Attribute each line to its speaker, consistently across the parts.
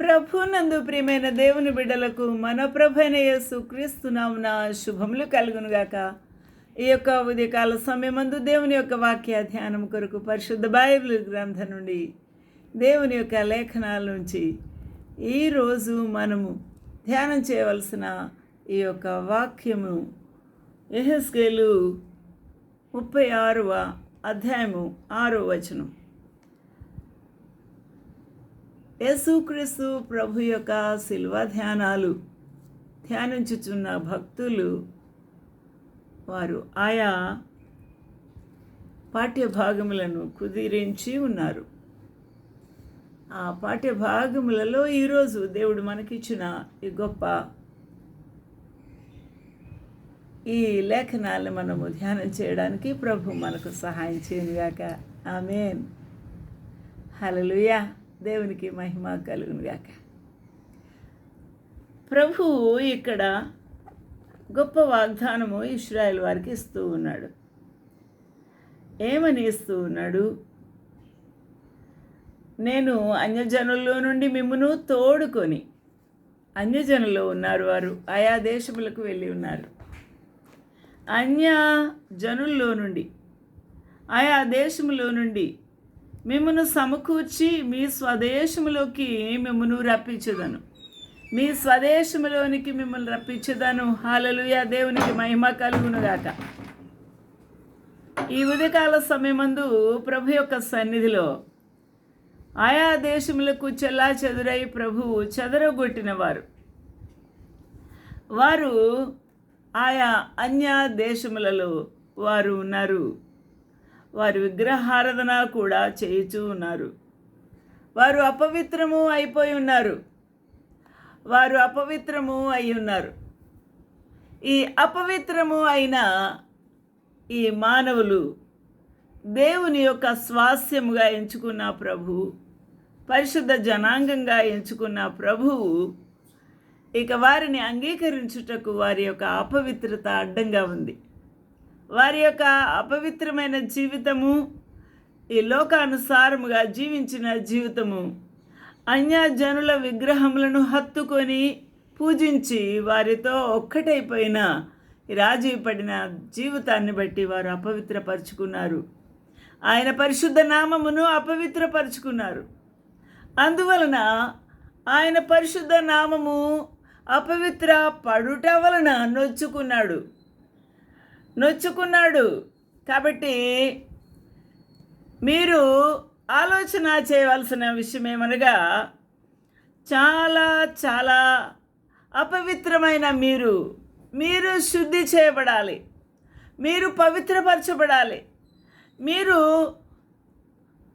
Speaker 1: ప్రభునందు ప్రియమైన దేవుని బిడ్డలకు మన ప్రభైన యేసు క్రీస్తునామున శుభములు కలుగునుగాక. ఈ యొక్క ఉదయకాల సమయమందు దేవుని యొక్క వాక్య ధ్యానం కొరకు పరిశుద్ధ బైబిల్ గ్రంథం నుండి దేవుని యొక్క లేఖనాల నుంచి ఈరోజు మనము ధ్యానం చేయవలసిన ఈ యొక్క వాక్యము ఎహెస్కేలు ముప్పై ఆరవ అధ్యాయము ఆరో వచనం. యేసుక్రీస్తు ప్రభు యొక్క శిల్వ ధ్యానాలు ధ్యానించుచున్న భక్తులు వారు ఆయా పాఠ్య భాగములను కుదిరించి ఉన్నారు. ఆ పాఠ్యభాగములలో ఈరోజు దేవుడు మనకిచ్చిన ఈ గొప్ప ఈ లేఖనాలను మనము ధ్యానం చేయడానికి ప్రభు మనకు సహాయం చేయనుగాక. ఆమెన్. హల్లెలూయా. దేవునికి మహిమ కలుగునుగాక ప్రభు ఇక్కడ గొప్ప వాగ్దానము ఇస్రాయల్ వారికి ఇస్తూ ఉన్నాడు. ఏమని ఇస్తూ ఉన్నాడు? నేను అన్యజనుల్లో నుండి మిమ్మును తోడుకొని అన్యజనుల్లో ఉన్నారు వారు. ఆయా దేశములకు వెళ్ళి ఉన్నారు. అన్య జనుల్లో నుండి ఆయా దేశములో నుండి మిమ్మను సమకూర్చి మీ స్వదేశములోకి మిమ్మను రప్పించదను. మీ స్వదేశములోనికి మిమ్మల్ని రప్పించదను. హాలలుయ దేవునికి మహిమ కలుగునుగాక. ఈ ఉదయకాల సమయమందు ప్రభు యొక్క సన్నిధిలో ఆయా దేశములకు చెల్లా చెదురై ప్రభువు చెదరగొట్టిన వారు వారు ఆయా అన్య దేశములలో వారు ఉన్నారు. వారు విగ్రహారాధన కూడా చేయుచూ ఉన్నారు. వారు అపవిత్రము అయిపోయి ఉన్నారు. వారు అపవిత్రము అయి ఉన్నారు. ఈ అపవిత్రము అయిన ఈ మానవులు దేవుని యొక్క స్వాస్యముగా ఎంచుకున్న ప్రభు పరిశుద్ధ జనాంగంగా ఎంచుకున్న ప్రభువు ఇక వారిని అంగీకరించుటకు వారి యొక్క అపవిత్రత అడ్డంగా ఉంది. వారి యొక్క అపవిత్రమైన జీవితము ఈ లోకానుసారముగా జీవించిన జీవితము అన్యజనుల విగ్రహములను హత్తుకొని పూజించి వారితో ఒక్కటైపోయిన రాజీ పడిన జీవితాన్ని బట్టి వారు అపవిత్రపరుచుకున్నారు. ఆయన పరిశుద్ధ నామమును అపవిత్రపరుచుకున్నారు. అందువలన ఆయన పరిశుద్ధ నామము అపవిత్ర పడుట వలన నొచ్చుకున్నాడు. నొచ్చుకున్నాడు. కాబట్టి మీరు ఆలోచన చేయవలసిన విషయం ఏమనగా చాలా చాలా అపవిత్రమైన మీరు మీరు శుద్ధి చేయబడాలి. మీరు పవిత్రపరచబడాలి. మీరు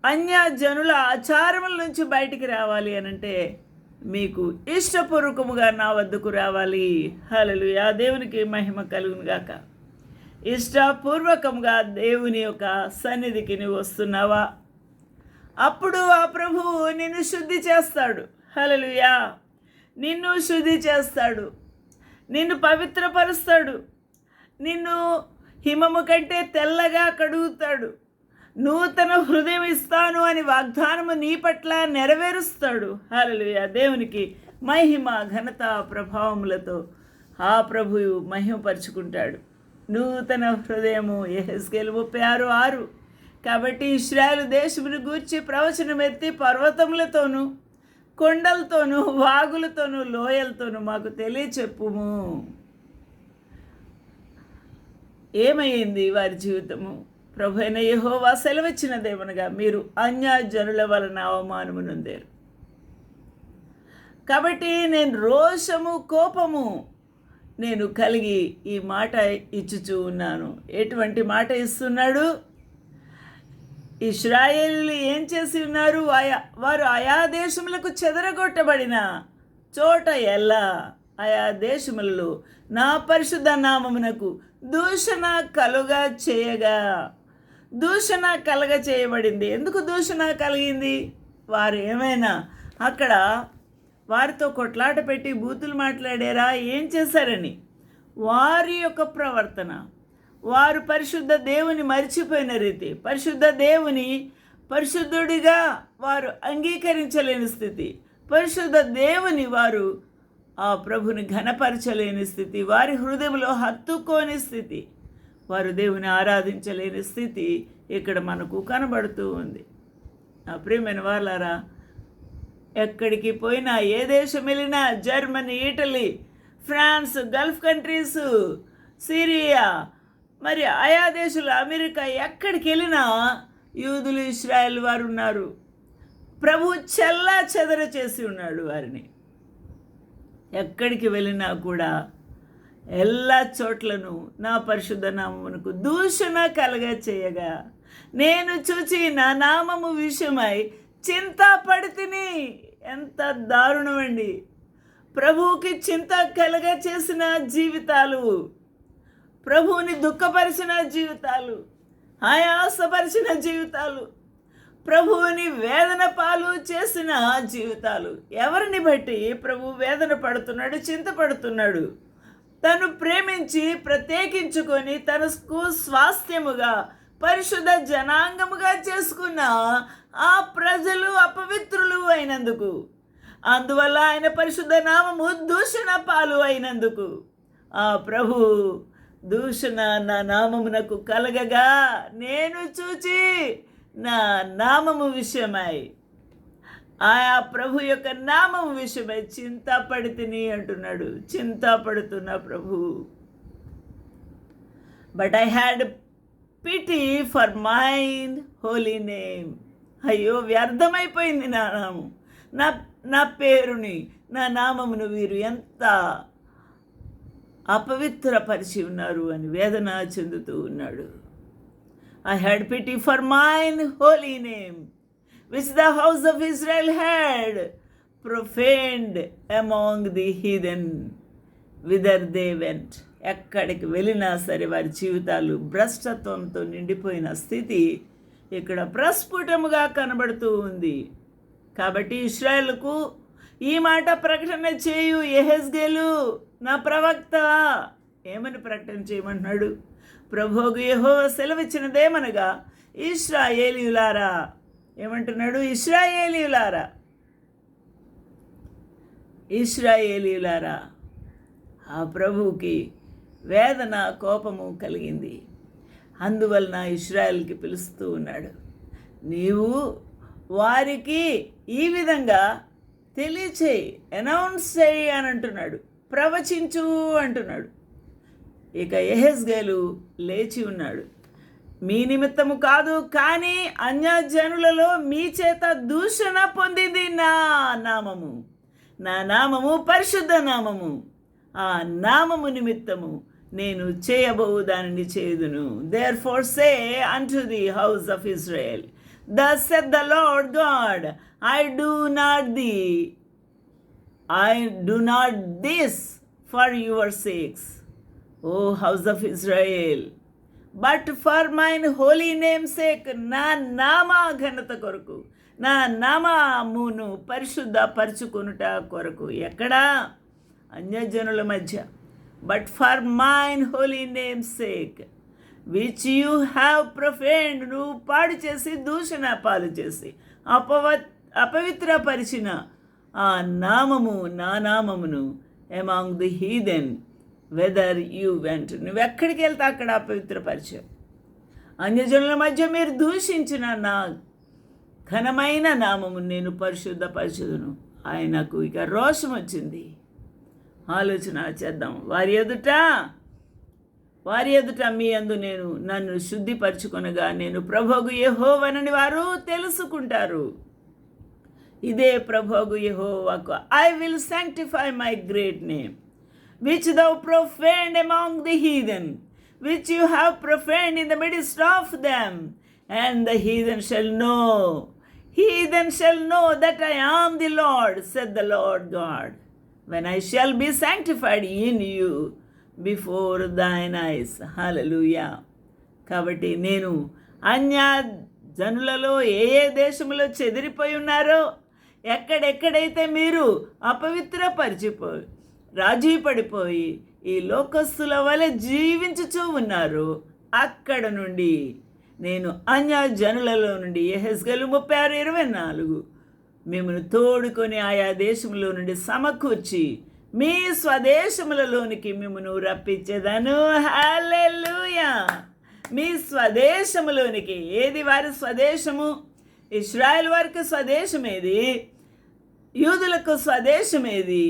Speaker 1: అన్యజనుల ఆచారముల నుంచి బయటికి రావాలి అని అంటే మీకు ఇష్టపూర్వకముగా నా వద్దకు రావాలి. హలలు ఆ దేవునికి మహిమ కలుగునుగాక. ఇష్టపూర్వకంగా దేవుని యొక్క సన్నిధికి నువ్వు వస్తున్నావా? అప్పుడు ఆ ప్రభువు నిన్ను శుద్ధి చేస్తాడు. హలలుయా నిన్ను శుద్ధి చేస్తాడు. నిన్ను పవిత్రపరుస్తాడు. నిన్ను హిమము కంటే తెల్లగా కడుగుతాడు. నూతన హృదయం ఇస్తాను అని వాగ్దానము నీ పట్ల నెరవేరుస్తాడు. హలలుయ దేవునికి మహిమ ఘనత ప్రభావములతో ఆ ప్రభువు మహిమపరుచుకుంటాడు. నూతన హృదయము. ఎహెస్కేలు ముప్పై ఆరు ఆరు. కాబట్టి ఇస్రాయలు దేశమును గూర్చి ప్రవచనం ఎత్తి పర్వతములతోనూ కొండలతోనూ వాగులతోనూ లోయలతోనూ మాకు తెలియచెప్పుము. ఏమైంది వారి జీవితము? ప్రభు అయిన యహోవా సెలవిచ్చినదేమనగా మీరు అన్యజనుల వలన అవమానము నొందారు. కాబట్టి నేను రోషము కోపము నేను కలిగి ఈ మాట ఇచ్చుచూ ఉన్నాను. ఎటువంటి మాట ఇస్తున్నాడు? ఇస్రాయేలు ఏం చేసి ఉన్నారు? ఆయా వారు ఆయా దేశములకు చెదరగొట్టబడిన చోట ఎలా? ఆయా దేశములలో నా పరిశుద్ధ నామమునకు దూషణ కలుగా చేయగా దూషణ కలగ చేయబడింది. ఎందుకు దూషణ కలిగింది? వారు ఏమైనా అక్కడ వారితో కొట్లాట పెట్టి బూతులు మాట్లాడారా? ఏం చేశారని. వారి యొక్క ప్రవర్తన. వారు పరిశుద్ధ దేవుని మరిచిపోయిన రీతి. పరిశుద్ధ దేవుని పరిశుద్ధుడిగా వారు అంగీకరించలేని స్థితి. పరిశుద్ధ దేవుని వారు ఆ ప్రభుని ఘనపరచలేని స్థితి. వారి హృదయంలో హత్తుకోని స్థితి. వారు దేవుని ఆరాధించలేని స్థితి ఇక్కడ మనకు కనబడుతూ ఉంది. నా ప్రియమైన వాళ్ళారా ఎక్కడికి పోయినా ఏ దేశం వెళ్ళినా Germany Italy France Gulf countries Syria మరి ఆయా దేశాలు అమెరికా ఎక్కడికి వెళ్ళినా యూదులు ఇస్రాయల్ వారు ఉన్నారు ప్రభు చెల్లా చెదర చేసి ఉన్నాడు వారిని ఎక్కడికి వెళ్ళినా కూడా എല്ലാ చోట్లను నా పరిశుద్ధ నామమునకు దూషణ కలగ చేయగా నేను చూచి నా నామము విషయమై చింతపడితిని ఎంత దారుణం అండి ప్రభువుకి చింత కలగ చేసిన జీవితాలు ప్రభువుని దుఃఖపరిచిన జీవితాలు ఆయాసపరిచిన జీవితాలు ప్రభువుని వేదన పాలు చేసిన జీవితాలు. ఎవరిని బట్టి ప్రభు వేదన పడుతున్నాడు చింతపడుతున్నాడు తను ప్రేమించి ప్రత్యేకించుకొని తనకు స్వాస్థ్యముగా పరిశుద్ధ జనాంగముగా చేసుకున్న ఆ ప్రజలు అపవిత్రులు అయినందుకు. అందువల్ల ఆయన పరిశుద్ధ నామము దూషణ పాలు అయినందుకు. ఆ ప్రభు దూషణ నా నామమునకు కలగగా. నేను చూచి నా నామము విషయమై. ఆయా ప్రభు యొక్క నామం విషయమై చింతపడితిని అంటున్నాడు. చింతపడుతున్న ప్రభు. But I had pity for mine holy name అయ్యో వ్యర్థమైపోయింది నా నామం. నా నా పేరుని నా నామమును వీరు ఎంత అపవిత్రపరిచి ఉన్నారు అని వేదన చెందుతూ ఉన్నాడు. I had pity for mine holy name which the house of Israel had profaned among the heathen whither they went ఎక్కడికి వెళ్ళినా సరే వారి జీవితాలు భ్రష్టత్వంతో నిండిపోయిన స్థితి ఇక్కడ ప్రస్ఫుటముగా కనబడుతూ ఉంది. కాబట్టి ఇస్రాయల్కు ఈ మాట ప్రకటన చేయు ఎహెస్గేలు నా ప్రవక్త ఏమని ప్రకటన చేయమంటున్నాడు? ప్రభోగు యహో సెలవిచ్చినదేమనగా ఇస్రాయేలీయులారా ఏమంటున్నాడు? ఇస్రాయేలీయులారా ఇస్రాయేలీయులారా ఆ ప్రభువుకి వేదన కోపము కలిగింది. అందువలన ఇస్రాయల్కి పిలుస్తూ ఉన్నాడు. నీవు వారికి ఈ విధంగా తెలియచేయి అనౌన్స్ చేయి అని అంటున్నాడు. ప్రవచించు అంటున్నాడు. ఇక ఎహెస్గేలు లేచి ఉన్నాడు. మీ నిమిత్తము కాదు కానీ అన్యజనులలో మీ చేత దూషణ పొందింది నా నామము. నా నామము పరిశుద్ధ నామము. ఆ నామము నిమిత్తము నేను చేయబోవు దానిని చేదును. Therefore say unto the house of Israel thus saith the Lord God I do not the I do not this for your sakes O house of Israel but for mine holy name sake నా నామా ఘనత కొరకు నా నామామును పరిశుద్ధ పరుచుకునుట కొరకు ఎక్కడా? అన్యజనుల మధ్య. But for mine holy name sake which you have profaned నువ్వు పాడు చేసి దూషణ పాలు చేసి అపవ అపవిత్రపరిచిన ఆ నామము నా నామమును among the heathen whither you went నువ్వు ఎక్కడికి వెళ్తా అక్కడ అపవిత్రపరిచావు? అన్యజనుల మధ్య మీరు దూషించిన నా ఘనమైన నామము నేను పరిశుద్ధ పరిశుద్ధను ఆయనకు ఇక రోషం వచ్చింది. ఆలోచన చేద్దాం. వారి ఎదుట వారి ఎదుట మీ అందు నేను నన్ను శుద్ధిపరచుకొనగా నేను ప్రభోగు యహోవనని వారు తెలుసుకుంటారు. ఇదే ప్రభోగు యహోవాకు I will sanctify my great name which thou profaned among the heathen which you have profaned in the midst of them and the heathen shall know heathen shall know that I am the Lord saith the Lord God when I shall be sanctified in you before thine eyes hallelujah కాబట్టి నేను అన్య జనులలో ఏ ఏ దేశంలో చెదిరిపోయి ఉన్నారో ఎక్కడెక్కడైతే మీరు అపవిత్రపరిచిపోయి రాజీ పడిపోయి ఈ లోకస్తుల వలె జీవించుచూ ఉన్నారు అక్కడ నుండి నేను అన్య జనులలో నుండి ఎహెస్గలు ముప్పై ఆరు ఇరవై నాలుగు మిమ్మల్ని తోడుకొని ఆయా దేశంలో నుండి సమకూర్చి మీ స్వదేశములలోనికి మిమ్మను రప్పించేదను. హల్లెలూయా! మీ స్వదేశములోనికి ఏది వారి స్వదేశము? ఇస్రాయల్ వారికి స్వదేశం ఏది యూదులకు స్వదేశం ఏది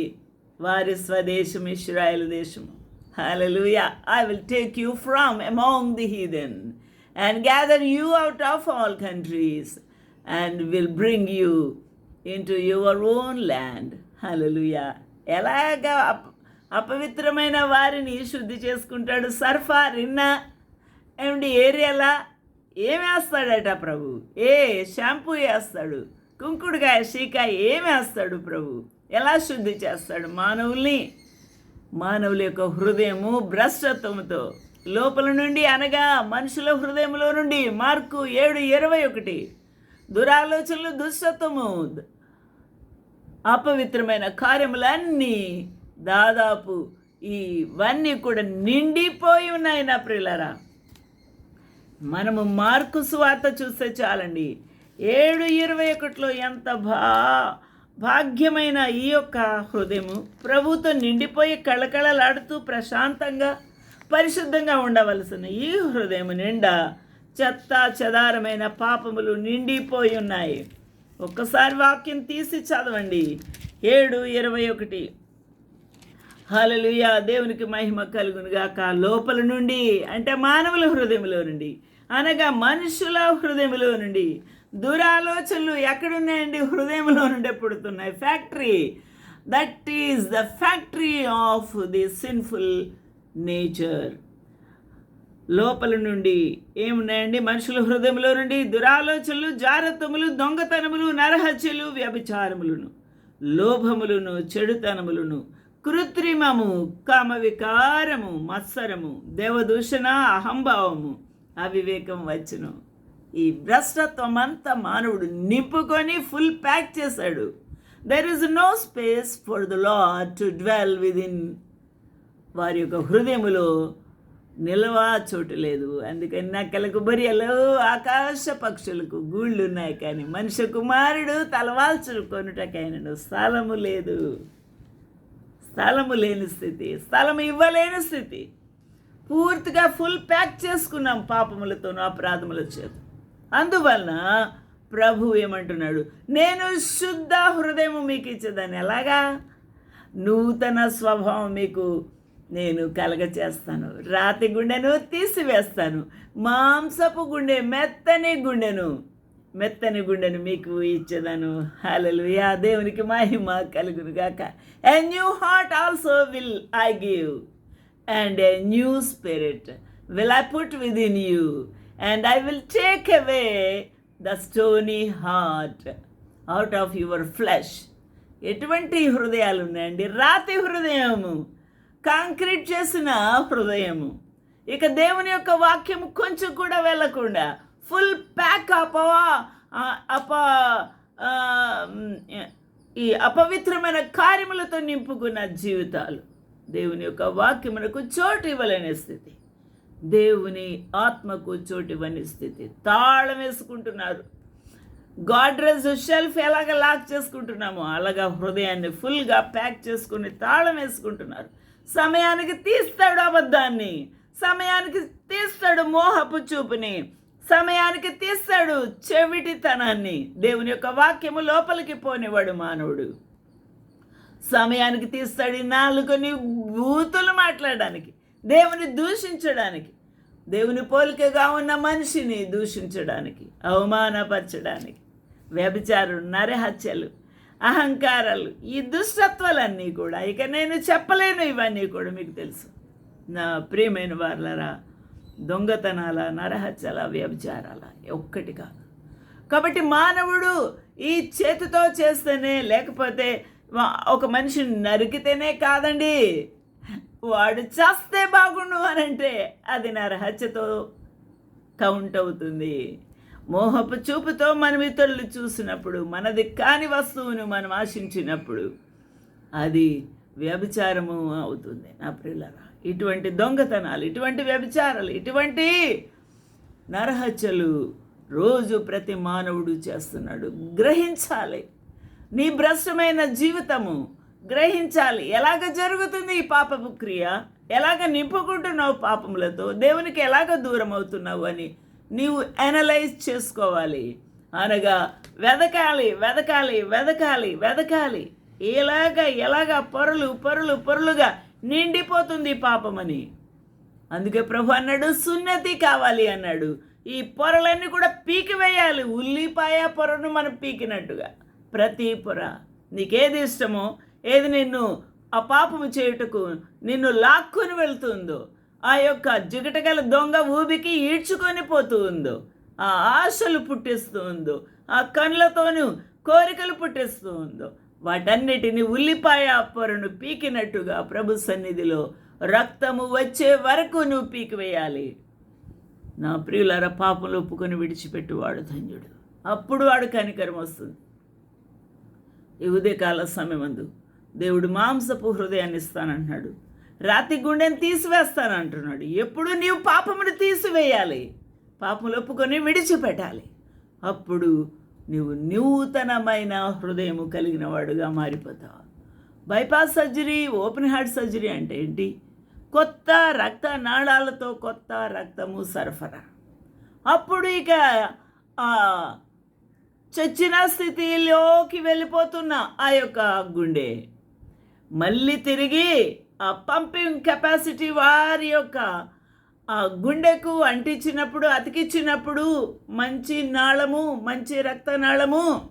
Speaker 1: వారి స్వదేశం ఇస్రాయల్ దేశము. Hallelujah! I will take you from among the heathen and gather you out of all countries and will bring you into your own land hallelujah ఎలాగా అప అపవిత్రమైన వారిని శుద్ధి చేసుకుంటాడు? సర్ఫా రిన్నా ఏమిటి ఏరియాలా ఏం వేస్తాడట ప్రభు? ఏ షాంపూ వేస్తాడు. కుంకుడుకాయ షీకా ఏం వేస్తాడు ప్రభు? ఎలా శుద్ధి చేస్తాడు? మానవుల్ని మానవుల యొక్క హృదయము భ్రష్టత్వముతో లోపల నుండి అనగా మనుషుల హృదయంలో నుండి మార్కు ఏడు ఇరవై ఒకటి. దురాలోచనలు దుష్టత్వము అపవిత్రమైన కార్యములన్నీ దాదాపు ఇవన్నీ కూడా నిండిపోయి ఉన్నాయి నా ప్రిలరా మనము మార్కు సువార్త చూస్తే చాలండి. ఏడు ఇరవై ఒకటిలో ఎంత భా భాగ్యమైన ఈ యొక్క హృదయము ప్రభుతో నిండిపోయి కళకళలాడుతూ ప్రశాంతంగా పరిశుద్ధంగా ఉండవలసిన ఈ హృదయం నిండా చెత్త చెదారమైన పాపములు నిండిపోయి ఉన్నాయి. ఒక్కసారి వాక్యం తీసి చదవండి. ఏడు ఇరవై ఒకటి. హలలుయా దేవునికి మహిమ కలుగునుగాక లోపల నుండి అంటే మానవుల హృదయంలో నుండి అనగా మనుషుల హృదయంలో నుండి దురాలోచనలు ఎక్కడున్నాయండి? హృదయంలో నుండి పుడుతున్నాయి. Factory that is the factory of the sinful nature లోపల నుండి ఏమున్నాయండి? మనుషుల హృదయంలో నుండి దురాలోచనలు జారత్వములు దొంగతనములు నరహత్యలు వ్యభిచారములను లోభములను చెడుతనములను కృత్రిమము కామ వికారము మత్సరము దేవదూషణ అహంభావము అవివేకం వచ్చును. ఈ భ్రష్టత్వం అంతా మానవుడు నింపుకొని ఫుల్ ప్యాక్ చేశాడు. There is no space for the law to dwell within వారి యొక్క హృదయములో నిలవ చోటు లేదు. అందుకని నక్కలకు బరియలు ఆకాశ పక్షులకు గూళ్ళు ఉన్నాయి కానీ మనిషి కుమారుడు తలవాల్చుకొనుటకైనను స్థలము లేదు. స్థలము లేని స్థితి స్థలము ఇవ్వలేని స్థితి. పూర్తిగా ఫుల్ ప్యాక్ చేసుకున్నాం పాపములతోనూ అపరాధముల చేత. అందువలన ప్రభు ఏమంటున్నాడు నేను శుద్ధ హృదయము మీకు ఇచ్చేదాన్ని. ఎలాగా? నూతన స్వభావం మీకు నేను కలగ చేస్తాను రాతి గుండెను తీసివేస్తాను. మాంసపు గుండె మెత్తని గుండెను. మెత్తని గుండెను మీకు ఇచ్చేదాను. హలలు యా దేవునికి మహిమ కలుగును గాక a new heart also will I give and a new spirit will I put within you and I will take away the stony heart out of your flesh ఎటువంటి హృదయాలు ఉన్నాయండి? రాతి హృదయము. కాంక్రీట్ చేసిన హృదయము. ఇక దేవుని యొక్క వాక్యం కొంచెం కూడా వెళ్ళకుండా ఫుల్ ప్యాక్ అపవా అప ఈ అపవిత్రమైన కార్యములతో నింపుకున్న జీవితాలు. దేవుని యొక్క వాక్యమునకు చోటు ఇవ్వలేని స్థితి. దేవుని ఆత్మకు చోటు ఇవ్వని స్థితి. తాళం వేసుకుంటున్నారు. గాడ్రెజ్ షెల్ఫ్ ఎలాగ లాక్ చేసుకుంటున్నామో అలాగా హృదయాన్ని ఫుల్గా ప్యాక్ చేసుకుని తాళం వేసుకుంటున్నారు. సమయానికి తీస్తాడు అబద్ధాన్ని. సమయానికి తీస్తాడు మోహపు చూపుని. సమయానికి తీస్తాడు చెవిటితనాన్ని. దేవుని యొక్క వాక్యము లోపలికి పోనివాడు మానవుడు. సమయానికి తీస్తాడు నాలుగుని బూతులు మాట్లాడడానికి. దేవుని దూషించడానికి. దేవుని పోలికగా ఉన్న మనిషిని దూషించడానికి. అవమానపరచడానికి. వ్యభిచారులు నరహత్యలు. అహంకారాలు ఈ దుష్టత్వాలన్నీ కూడా. ఇక నేను చెప్పలేను ఇవన్నీ కూడా మీకు తెలుసు. నా ప్రియమైన వార్లరా దొంగతనాల నరహత్యల వ్యభిచారాల ఒక్కటి కాదు. కాబట్టి మానవుడు ఈ చేతితో చేస్తేనే లేకపోతే ఒక మనిషిని నరికితేనే కాదండి. వాడు చేస్తే బాగుండు అని అంటే అది నరహత్యతో కౌంట్ అవుతుంది. మోహపు చూపుతో మనం ఇతరులు చూసినప్పుడు మనది కాని వస్తువును మనం ఆశించినప్పుడు అది వ్యభిచారము అవుతుంది నా ప్రిల్లరా ఇటువంటి దొంగతనాలు ఇటువంటి వ్యభిచారాలు ఇటువంటి నరహత్యలు రోజు ప్రతి మానవుడు చేస్తున్నాడు. గ్రహించాలి. నీ భ్రష్టమైన జీవితము గ్రహించాలి. ఎలాగ జరుగుతుంది ఈ పాపపు క్రియ? ఎలాగ నింపుకుంటున్నావు పాపములతో? దేవునికి ఎలాగ దూరం అవుతున్నావు అని నీవు అనలైజ్ చేసుకోవాలి. అనగా వెదకాలి వెదకాలి వెదకాలి వెదకాలి. ఎలాగ ఎలాగ పొరలు పొరలు పొరలుగా నిండిపోతుంది పాపమని. అందుకే ప్రభు అన్నాడు సున్నతి కావాలి అన్నాడు. ఈ పొరలన్నీ కూడా పీకివేయాలి ఉల్లిపాయ పొరను మనం పీకినట్టుగా. ప్రతి పొర. నీకేది ఇష్టమో ఏది నిన్ను ఆ పాపము చేయుటకు నిన్ను లాక్కుని వెళ్తుందో ఆ యొక్క జిగటగల దొంగ ఊబికి ఈడ్చుకొని పోతూ ఉందో ఆ ఆశలు పుట్టిస్తూ ఉందో ఆ కళ్ళతోనూ కోరికలు పుట్టిస్తూ ఉందో వాటన్నిటిని ఉల్లిపాయ పొరను పీకినట్టుగా ప్రభు సన్నిధిలో రక్తము వచ్చే వరకు నువ్వు పీకివేయాలి. నా ప్రియులర పాపలు ఒప్పుకొని విడిచిపెట్టువాడు ధన్యుడు. అప్పుడు వాడు కనికరం వస్తుంది. ఈ ఉదయకాల సమయమందు దేవుడు మాంసపు హృదయాన్ని ఇస్తానంటున్నాడు. రాతి గుండెని తీసివేస్తానంటున్నాడు. ఎప్పుడు నీవు పాపమును తీసివేయాలి? పాపములు ఒప్పుకొని విడిచిపెట్టాలి. అప్పుడు నీవు నూతనమైన హృదయము కలిగిన వాడుగా మారిపోతావు. Bypass surgery open heart surgery అంటే ఏంటి? కొత్త రక్త నాళాలతో కొత్త రక్తము సరఫరా. అప్పుడు ఇక చచ్చిన స్థితిలోకి వెళ్ళిపోతున్న ఆ యొక్క గుండె. మళ్ళీ తిరిగి పంపింగ్ కెపాసిటీ వారి యొక్క గుండెకు అంటించినప్పుడు అతికిచ్చినప్పుడు మంచి నాళము మంచి రక్తనాళము.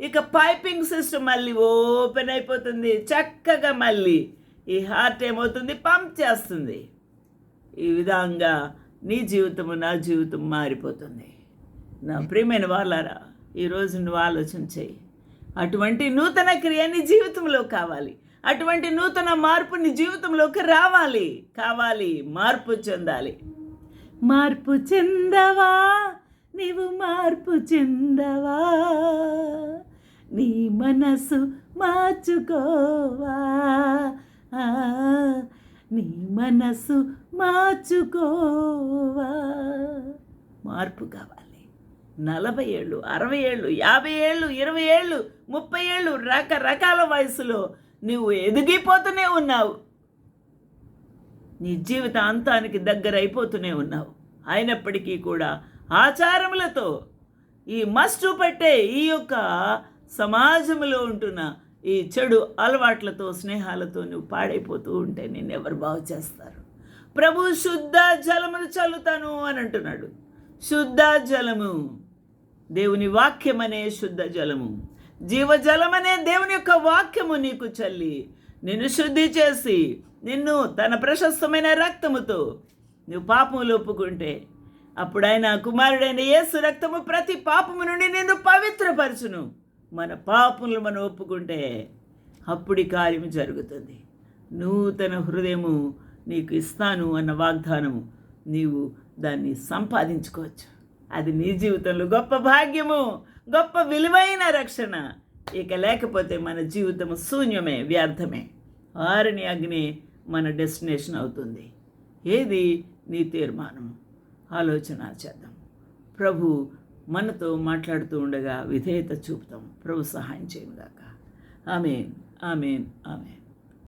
Speaker 1: ఇక పైపింగ్ సిస్టమ్ మళ్ళీ ఓపెన్ అయిపోతుంది. చక్కగా మళ్ళీ ఈ హార్ట్ ఏమవుతుంది? పంప్ చేస్తుంది. ఈ విధంగా నీ జీవితము నా జీవితం మారిపోతుంది. నా ప్రియమైన వాళ్ళారా ఈరోజు నువ్వు ఆలోచన చేయి. అటువంటి నూతన క్రియ నీ జీవితంలో కావాలి. అటువంటి నూతన మార్పు నీ జీవితంలోకి రావాలి కావాలి మార్పు చెందాలి. మార్పు చెందవా? నీవు మార్పు చెందవా? నీ మనసు మార్చుకోవా? నీ మనసు మార్చుకోవా? మార్పు కావాలి. నలభై ఏళ్ళు అరవై ఏళ్ళు యాభై ఏళ్ళు ఇరవై ఏళ్ళు ముప్పై ఏళ్ళు రకరకాల వయసులో నువ్వు ఎదిగిపోతూనే ఉన్నావు. నీ జీవితాంతానికి దగ్గర అయిపోతూనే ఉన్నావు. అయినప్పటికీ కూడా ఆచారములతో ఈ మస్టు పెట్టే ఈ యొక్క సమాజంలో ఉంటున్న ఈ చెడు అలవాట్లతో స్నేహాలతో నువ్వు పాడైపోతూ ఉంటే నేను ఎవరు బాగు చేస్తారు? ప్రభు శుద్ధ జలమును చల్లుతాను అని అంటున్నాడు. శుద్ధ జలము దేవుని వాక్యమనే శుద్ధ జలము. జీవజలమనే దేవుని యొక్క వాక్యము నీకు చల్లి నిన్ను శుద్ధి చేసి నిన్ను తన ప్రశస్తమైన రక్తముతో నువ్వు పాపములు ఒప్పుకుంటే అప్పుడు ఆయన కుమారుడైన యేసు రక్తము ప్రతి పాపము నుండి నిన్ను పవిత్రపరచును. మన పాపములు మనం ఒప్పుకుంటే అప్పుడు కార్యము జరుగుతుంది. నూతన హృదయము నీకు ఇస్తాను అన్న వాగ్దానము నీవు దాన్ని సంపాదించుకోవచ్చు. అది నీ జీవితంలో గొప్ప భాగ్యము. గొప్ప విలువైన రక్షణ. ఇక లేకపోతే మన జీవితం శూన్యమే వ్యర్థమే. ఆరుని అగ్ని మన డెస్టినేషన్ అవుతుంది. ఏది? నీ తీర్మానం ఆలోచన చేద్దాం. ప్రభు మనతో మాట్లాడుతూ ఉండగా విధేయత చూపుతాం. ప్రభు సహాయం చేయగాక గాక ఆమెన్ ఆమెన్ ఆమెన్.